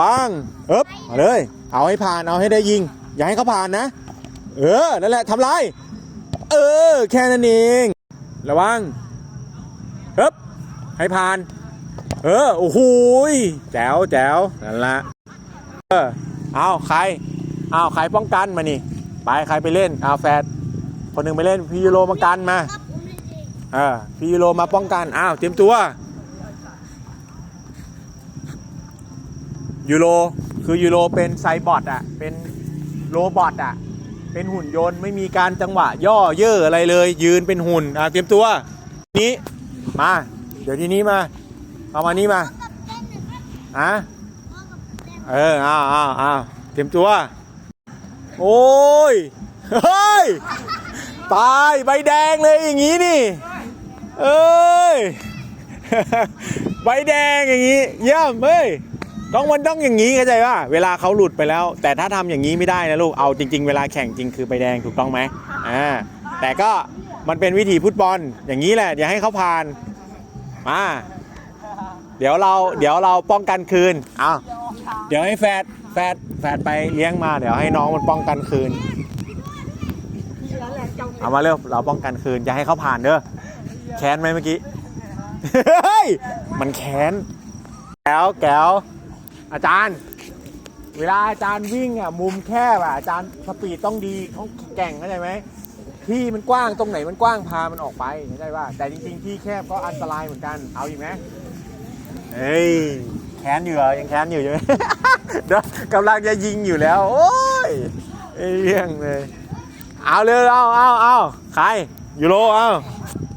ปังเอ๊บมาเลย เอาให้ผ่านเอาให้ได้ยิง อย่าให้เขาผ่านนะ เออ นั่นแหละทำลายเออ แค่นั้นเอง ระวังเอ๊บให้ผ่าน เออ โอ้โหแจ๋วแจ๋วนั่นละเออเอาใครเอาใครป้องกันมานี่ ไปใครไปเล่นเอาแฟดคนหนึ่งไปเล่นพี่ยูโรมากันมาเออพี่ยูโรมาป้องกันอ้าวเตรียมตัว ยูโรคือยูโรเป็นไซบอทอะ เป็นโรบอทอะ เป็นหุ่นยนต์ไม่มีการจังหวะย่อเย่ออะไรเลย ยืนเป็นหุ่นอ่าเตรียมตัวนี้มา เดี๋ยวทีนี้มา เอามานี่มาอะเอออ้าวอ้าวอ้าวเตรียมตัว โอ้ยเฮ้ยตายใบแดงเลยอย่างนี้นี่เอ้ยใบแดงอย่างนี้เยี่ยมเฮ้ย ต้องมันต้องอย่างนี้เข้าใจป่ะเวลาเขาหลุดไปแล้ว แต่ถ้าทำอย่างนี้ไม่ได้นะลูกเอาจริง ๆ เวลาแข่งจริงคือใบแดงถูกต้องไหมอ่าแต่ก็มันเป็นวิธีฟุตบอลอย่างนี้แหละอย่าให้เขาผ่านมาเดี๋ยวเราเดี๋ยวเราป้องกันคืนอ้าเดี๋ยวให้แฟดแฟดแฟดไปเลี้ยงมาเดี๋ยวให้น้องมันป้องกันคืนเอามาเร็วเราป้องกันคืนอย่าให้เขาผ่านเด้อแค้นไหมเมื่อกี้เฮ้ยมันแค้นแก้วแก้ว อาจารย์ เวลาอาจารย์วิ่งอะมุมแคบอะอาจารย์สปีดต้องดีต้องแก่งเข้าใจไหมที่มันกว้างตรงไหนมันกว้างพามันออกไปเข้าใจว่าแต่จริงๆที่แคบก็อันตรายเหมือนกันเอาอีกไหมเฮ้ยแค้นอยู่เหรอยังแค้นอยู่ใช่ไหมเดี๋ยวกำลังจะยิงอยู่แล้ว โอ้ยไอ้เรื่องเลยเอาเลยเอาเอาเอาใครยูโรเอา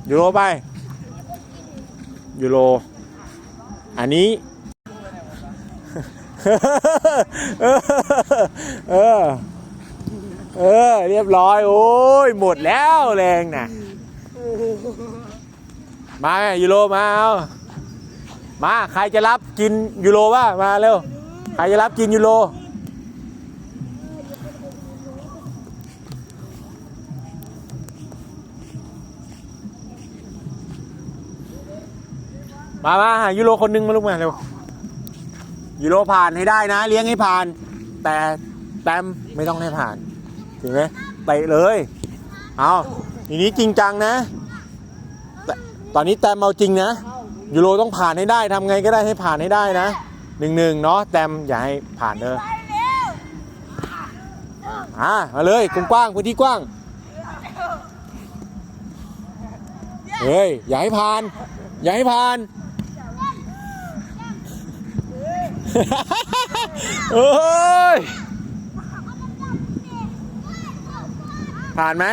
ยูโรไปยูโร อันนี้ เออเออ เออ เรียบร้อย โอ้ย หมดแล้วแรงน่ะ มายูโรมาเอามา ใครจะรับกินยูโรว่ามาเร็ว ใครจะรับกินยูโรมามาหายูโรคนหนึงมาลูกมาเร็ว ยูโรผ่านให้ได้นะ เลี้ยงให้ผ่าน แต่แต้มไม่ต้องให้ผ่านถึงไหมเตะเลย เอาทีนี้จริงจังนะแต่ตอนนี้แต้มเอาจริงนะยูโรต้องผ่านให้ได้ทำไงก็ได้ให้ผ่านให้ได้นะหนึ่งหนึ่งเนาะแต้มอย่าให้ผ่านเด้ออ่ามาเลยกว้างพื้นที่กว้างเฮ้ยอย่าให้ผ่าน อย่าให้ผ่าน เอ้ยผ่านไหม